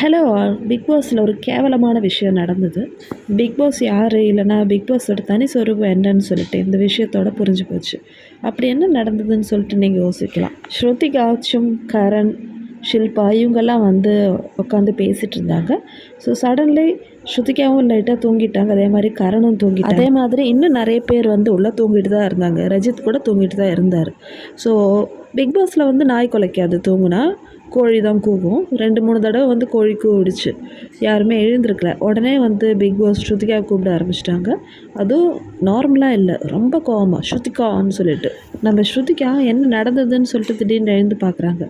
Hello all big பாஸில் ஒரு கேவலமான விஷயம் நடந்தது. பிக் பாஸ் யார்? இல்லைனா பிக் பாஸோட தனி சொரூபம் என்னன்னு சொல்லிட்டு இந்த விஷயத்தோட புரிஞ்சு போச்சு. அப்படி என்ன நடந்ததுன்னு சொல்லிட்டு நீங்கள் யோசிக்கலாம். ஸ்ருதிகாச்சும் கரண் ஷில்பா இவங்கெல்லாம் வந்து உட்காந்து பேசிகிட்டு இருந்தாங்க. ஸோ சடன்லி ஸ்ருதிகாவும் லைட்டாக தூங்கிட்டாங்க. அதே மாதிரி கரணும் தூங்கிட்டாங்க. அதே மாதிரி இன்னும் நிறைய பேர் வந்து உள்ளே தூங்கிட்டு தான் இருந்தாங்க. ரஜித் கூட தூங்கிட்டு தான் இருந்தார். ஸோ பிக் பாஸில் வந்து நாய் குலைக்காது. தூங்குனா கோழி தான் கூவும். ரெண்டு மூணு தடவை வந்து கோழி கூவிடுச்சு. யாருமே எழுந்திருக்கல. உடனே வந்து பிக் பாஸ் ஸ்ருதிகா கூப்பிட ஆரம்பிச்சிட்டாங்க. அதுவும் நார்மலாக இல்லை. ரொம்ப கோவமாக ஸ்ருதிகான்னு சொல்லிட்டு. நம்ம ஸ்ருதிகா என்ன நடந்ததுன்னு சொல்லிட்டு திடீர்னு எழுந்து பார்க்குறாங்க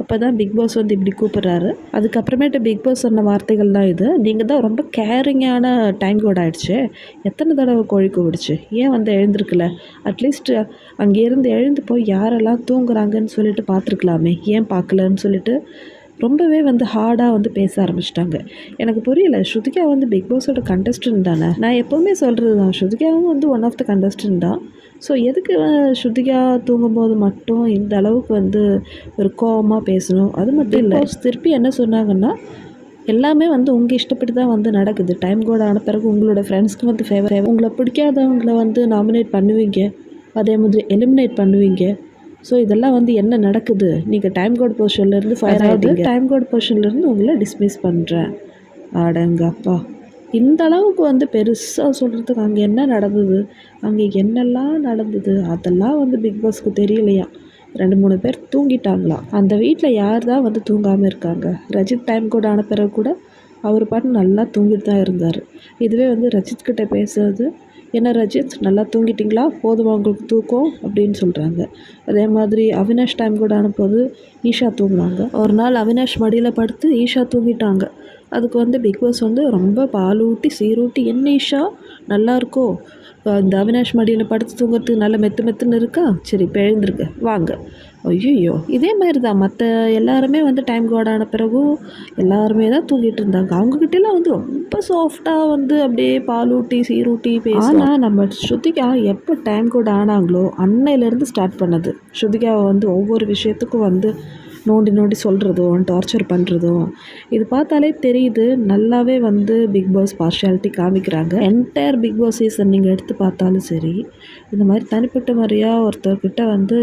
அப்போ தான் பிக் பாஸ் வந்து இப்படி கூப்பிட்றாரு. அதுக்கப்புறமேட்டு பிக் பாஸ் சொன்ன வார்த்தைகள் தான் இது. நீங்கள் தான் ரொம்ப கேரிங்கான டைம் கோட் ஆகிடுச்சு எத்தனை தடவை கோழி கூப்பிடுச்சு? ஏன் வந்து எழுந்திருக்கல? அட்லீஸ்ட் அங்கேருந்து எழுந்து போய் யாரெல்லாம் தூங்குறாங்கன்னு சொல்லிட்டு பார்த்துருக்கலாமே. ஏன் பார்க்கலன்னு சொல்லிட்டு ரொம்பவே வந்து ஹார்டாக வந்து பேச ஆரம்பிச்சிட்டாங்க. எனக்கு புரியல ஸ்ருதிகா வந்து பிக் பாஸோட கண்டஸ்டன்ட் தானே? நான் எப்போவுமே சொல்கிறது தான். ஸ்ருதிகாவும் வந்து ஒன் ஆஃப் த கண்டஸ்டன்ட் தான். ஸோ எதுக்கு ஸ்ருதிகா தூங்கும்போது மட்டும் இந்த அளவுக்கு வந்து ஒரு கோவமாக பேசணும்? அது மட்டும் இல்லை. திருப்பி என்ன சொன்னாங்கன்னா எல்லாமே வந்து உங்கள் இஷ்டப்படி தான் வந்து நடக்குது. டைம் கூட ஆன பிறகு உங்களோட ஃப்ரெண்ட்ஸ்க்கு வந்து ஃபேவர் உங்களை பிடிக்காதவங்கள வந்து நாமினேட் பண்ணுவீங்க. அதே மாதிரி எலிமினேட் பண்ணுவீங்க. ஸோ இதெல்லாம் வந்து என்ன நடக்குது? நீங்கள் டைம் கோட் பொசிஷன்லேருந்து ஃபயர் ஆகுது டைம் கோட் பொசிஷன்லேருந்து உங்களை டிஸ்மிஸ் பண்ணுறேன் ஆடங்கப்பா இந்த அளவுக்கு வந்து பெருசாக சொல்கிறதுக்கு அங்கே என்ன நடந்தது? அங்கே என்னெல்லாம் நடந்தது? அதெல்லாம் வந்து பிக் பாஸ்க்கு தெரியலையா? ரெண்டு மூணு பேர் தூங்கிட்டாங்களாம் அந்த வீட்டில் யார் தான் வந்து தூங்காமல் இருக்காங்க? ரஜித் டைம் கூட ஆன பிறகு கூட அவர் பாட்டு நல்லா தூங்கிட்டு தான் இருந்தார். இதுவே வந்து ரஜித் கிட்டே பேசுறது என்ன ரஜித் நல்லா தூங்கிட்டிங்களா? போதுமா உங்களுக்கு தூக்கம்? அப்படின்னு சொல்கிறாங்க அதே மாதிரி அவினாஷ் டைம் கூட அனுப்பும்போது ஈஷா தூங்குனாங்க ஒரு நாள் அவினாஷ் மடியில் படுத்து ஈஷா தூங்கிட்டாங்க. அதுக்கு வந்து பிக் பாஸ் வந்து ரொம்ப பால் ஊட்டி சீரூட்டி என்ன ஈஷா நல்லா இருக்கோ இந்த அவினாஷ் மடியில் படுத்து தூங்குறதுக்கு நல்ல மெத்து மெத்துன்னு இருக்கா? சரி இப்போ எழுந்திருக்கு வாங்க. ஐயோ இதே மாதிரி தான் மற்ற எல்லாருமே வந்து டைம் கோடான பிறகும் எல்லாருமே தான் தூங்கிட்டு இருந்தாங்க. அவங்கக்கிட்டலாம் வந்து ரொம்ப சாஃப்டாக வந்து அப்படியே பாலூட்டி சீரூட்டி பேசி ஆனால் நம்ம ஸ்ருதிகா எப்போ டைம் கோட் ஆனாங்களோ அன்னையிலேருந்து ஸ்டார்ட் பண்ணது. ஸ்ருதிகாவை வந்து ஒவ்வொரு விஷயத்துக்கும் வந்து நோண்டி நோண்டி சொல்கிறதும் டார்ச்சர் பண்ணுறதும் இது பார்த்தாலே தெரியுது நல்லாவே வந்து பிக் பாஸ் பார்ஷியாலிட்டி காமிக்கிறாங்க. என்டையர் பிக் பாஸ் சீசன் நீங்கள் எடுத்து பார்த்தாலும் சரி இந்த மாதிரி தனிப்பட்ட முறையாக ஒருத்தர்கிட்ட வந்து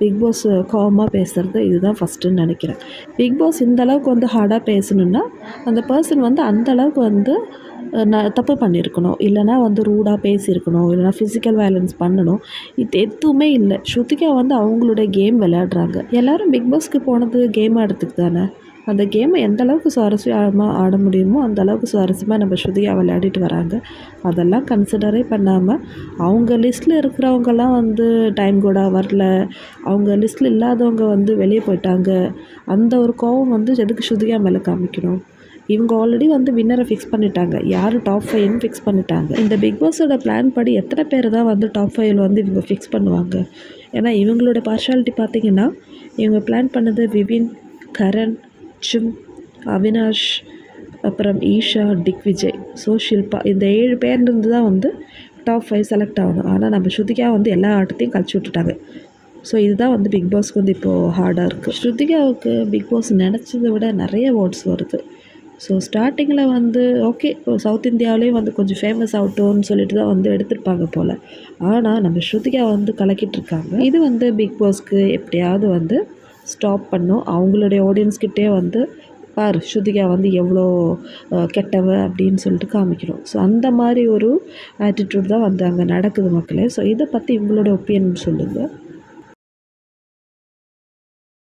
பிக் பாஸ் கோபமாக பேசுகிறது இதுதான் ஃபஸ்ட்டுன்னு நினைக்கிறேன். பிக் பாஸ் இந்த அளவுக்கு வந்து ஹார்டாக பேசணுன்னா அந்த பர்சன் வந்து அந்த அளவுக்கு வந்து தப்பு பண்ணியிருக்கணும் இல்லைனா வந்து ரூடாக பேசியிருக்கணும் இல்லைனா ஃபிசிக்கல் வயலன்ஸ் பண்ணணும். இது எதுவுமே இல்லை. ஸ்ருதிகா வந்து அவங்களுடைய கேம் விளையாடுறாங்க. எல்லோரும் பிக் பாஸ்க்கு போனது கேம் ஆடுறதுக்கு தானே? அந்த கேமை எந்த அளவுக்கு சுவாரஸ்யமாக ஆட முடியுமோ அந்த அளவுக்கு சுவாரஸ்யமாக நம்ம ஸ்ருதியாக விளையாடிட்டு வராங்க. அதெல்லாம் கன்சிடரே பண்ணாமல் அவங்க லிஸ்ட்டில் இருக்கிறவங்கெல்லாம் வந்து டைம் கூட வரல. அவங்க லிஸ்ட்டில் இல்லாதவங்க வந்து வெளியே போயிட்டாங்க. அந்த ஒரு கோவம் வந்து எதுக்கு ஸ்ருதியாக மேலே காமிக்கணும்? இவங்க ஆல்ரெடி வந்து வின்னரை ஃபிக்ஸ் பண்ணிட்டாங்க. யார் டாப் ஃபைவ்னு ஃபிக்ஸ் பண்ணிட்டாங்க. இந்த பிக் பாஸோட பிளான் படி எத்தனை பேர் தான் வந்து டாப் ஃபைவ்ல வந்து இவங்க ஃபிக்ஸ் பண்ணுவாங்க? ஏன்னா இவங்களோட பார்ஷாலிட்டி பார்த்திங்கன்னா இவங்க பிளான் பண்ணது விபின் கரண் சும் அவினாஷ் அப்புறம் ஈஷா டிக் விஜய். ஸோ ஷில்பா. இந்த ஏழு பேர்லேருந்து தான் வந்து டாப் ஃபைவ் செலக்ட் ஆகணும். ஆனால் நம்ம ஸ்ருதிகா வந்து எல்லா ஆட்டத்தையும் கழிச்சு விட்டுட்டாங்க. ஸோ இதுதான் வந்து பிக் பாஸ்க்கு வந்து இப்போது ஹார்டாக இருக்குது ஸ்ருதிகாவுக்கு பிக் பாஸ் நினச்சதை விட நிறைய ஓட்ஸ் வருது. ஸோ ஸ்டார்டிங்கில் வந்து ஓகே சவுத் இந்தியாவிலேயும் வந்து கொஞ்சம் ஃபேமஸ் ஆகட்டும்னு சொல்லிட்டு தான் வந்து எடுத்திருப்பாங்க போல். ஆனால் நம்ம ஸ்ருதிகா வந்து கலக்கிட்டு இருக்காங்க இது வந்து பிக் பாஸ்க்கு எப்படியாவது வந்து ஸ்டாப் பண்ணும். அவங்களுடைய ஆடியன்ஸ்கிட்டே வந்து பார் ஸ்ருதிகா வந்து எவ்வளோ கெட்டவ அப்படின்னு சொல்லிட்டு காமிக்கிறோம். ஸோ அந்த மாதிரி ஒரு ஆட்டிடியூட் தான் வந்து அங்கே நடக்குது மக்களே. ஸோ இதை பற்றி உங்களோட ஒப்பீனியன் சொல்லுங்கள்